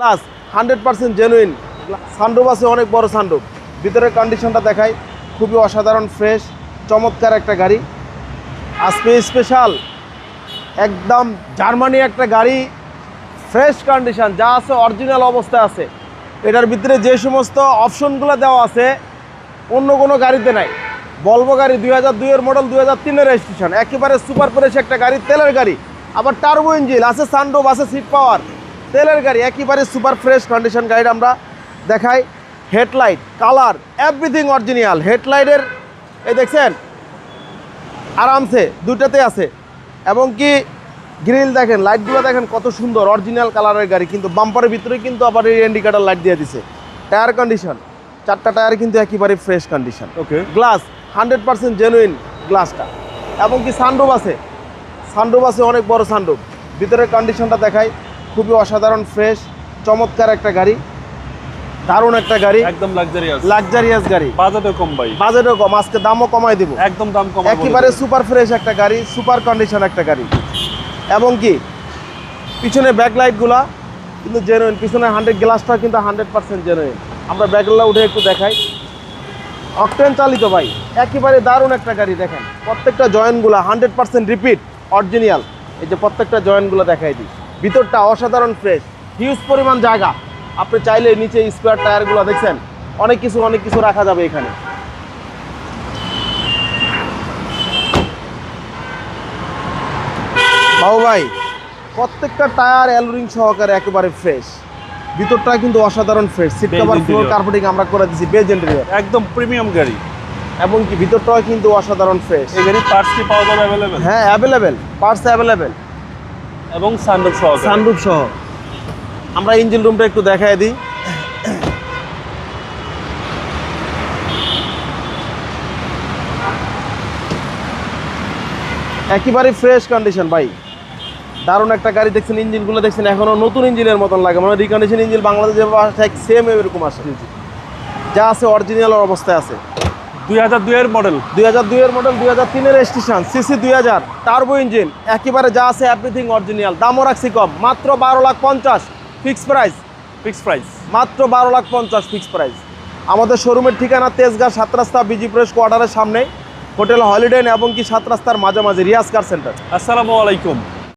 Plus hundred percent genuine sunroof আছে, অনেক বড় সানরুফ ভিতরের কন্ডিশনটা দেখাই। খুবই অসাধারণ ফ্রেশ চমৎকার একটা গাড়ি। আজকে স্পেশাল একদম জার্মানি একটা গাড়ি ফ্রেশ কন্ডিশন যা আছে অরিজিনাল অবস্থায় আছে। এটার ভিতরে যে সমস্ত অপশনগুলো দেওয়া আছে, অন্য কোনো গাড়িতে নাই। বলব গাড়ি দুই হাজার দুইয়ের মডেল দুই হাজার তিনের রেজিস্ট্রেশন একেবারে সুপার ফ্রেশ একটা গাড়ি, তেলের গাড়ি। আবার টার্বো ইঞ্জিন আছে সানরুফ আছে সিট পাওয়ার তেলের গাড়ি একেবারে সুপার ফ্রেশ কন্ডিশন গাড়িটা আমরা দেখাই। হেডলাইট কালার এভরিথিং অরিজিনাল হেডলাইটের এই দেখছেন? আরামসে দুইটাতে আছে। এবং কি গ্রিল দেখেন লাইটগুলো দেখেন কত সুন্দর অরিজিনাল কালারের গাড়ি। কিন্তু বাম্পারের ভিতরে কিন্তু আবার এই ইন্ডিকেটার লাইট দিয়ে দিছে। টায়ার কন্ডিশন চারটা টায়ার কিন্তু একেবারে fresh condition okay glass hundred percent genuine গ্লাসটা এবং কি সানরুফ আছে? সানরুফ আছে অনেক বড় সানরুফ ভিতরের কন্ডিশনটা দেখাই। খুবই অসাধারণ ফ্রেশ চমৎকার একটা গাড়ি দারুণ একটা গাড়ি একদম লাক্সারিয়াস লাক্সারিয়াস গাড়ি। বাজেটও কম ভাই। বাজেটও কম আজকে দামও কমাই দিব। একদম দাম কম একেবারে সুপার ফ্রেশ একটা গাড়ি সুপার কন্ডিশন একটা গাড়ি। এবং কি পিছনে ব্যাকলাইটগুলা কিন্তু জেনুইন পিছনে হান্ড্রেড গ্লাসটা কিন্তু হান্ড্রেড পার্সেন্ট জেনুইন আমরা ব্যাকগুলো উঠে একটু দেখাই। অকটেন চালিত ভাই একেবারে দারুণ একটা গাড়ি দেখেন। প্রত্যেকটা জয়েন্টগুলো হান্ড্রেড পার্সেন্ট রিপিট অরিজিনাল এই যে প্রত্যেকটা জয়েন্টগুলো দেখাই দিই। ভিতরটা অসাধারণ ফ্রেশ হিউজ পরিমাণ জায়গা। আপনি চাইলে নিচে স্কোয়ার টায়ারগুলো দেখছেন অনেক কিছু অনেক কিছু রাখা যাবে এখানে। বাবু ভাই প্রত্যেকটা টায়ার অ্যালোরিং সহকারে একেবারে ফ্রেশ ভিতরটা কিন্তু অসাধারণ fresh seat cover floor carpeting আমরা করে দিচ্ছি বেজ ইন্টেরিয়র একদম প্রিমিয়াম গাড়ি। এবং কি ভিতরটাও কিন্তু অসাধারণ ফ্রেশ এই গাড়ির পার্টস কি পাওয়া যাবে অ্যাভেলেবেল হ্যাঁ অ্যাভেলেবেল পার্টস অ্যাভেলেবেল এবং সানরুফ সহ সানরুফ সহ। আমরা ইঞ্জিন রুমটা একটু দেখাই দিই। একেবারে ফ্রেশ কন্ডিশন ভাই। দারুণ একটা গাড়ি দেখছেন ইঞ্জিনগুলো দেখছেন এখনও নতুন ইঞ্জিনের মতন লাগে। মানে রিকন্ডিশন ইঞ্জিন বাংলাদেশে সেম এরকম আসে। যা আছে অরিজিনাল অবস্থায় আছে। দুই হাজার দুইয়ের মডেল দুই হাজার দুইয়ের মডেল দুই হাজার তিনের স্টেশন সিসি দুই হাজার টার্বো ইঞ্জিন একেবারে যা আছে এভরিথিং অরিজিনাল দামও রাখছি কম মাত্র বারো লাখ পঞ্চাশ ফিক্স প্রাইস ফিক্স প্রাইস মাত্র বারো লাখ পঞ্চাশ ফিক্স প্রাইস আমাদের শোরুমের ঠিকানা তেজগাঁ সাত রাস্তা বিজি প্রেস কোয়ার্টারের সামনে। হোটেল হলিডে এবং কি সাত রাস্তার মাঝামাঝি রিয়াজ কার সেন্টার। আসসালামু আলাইকুম।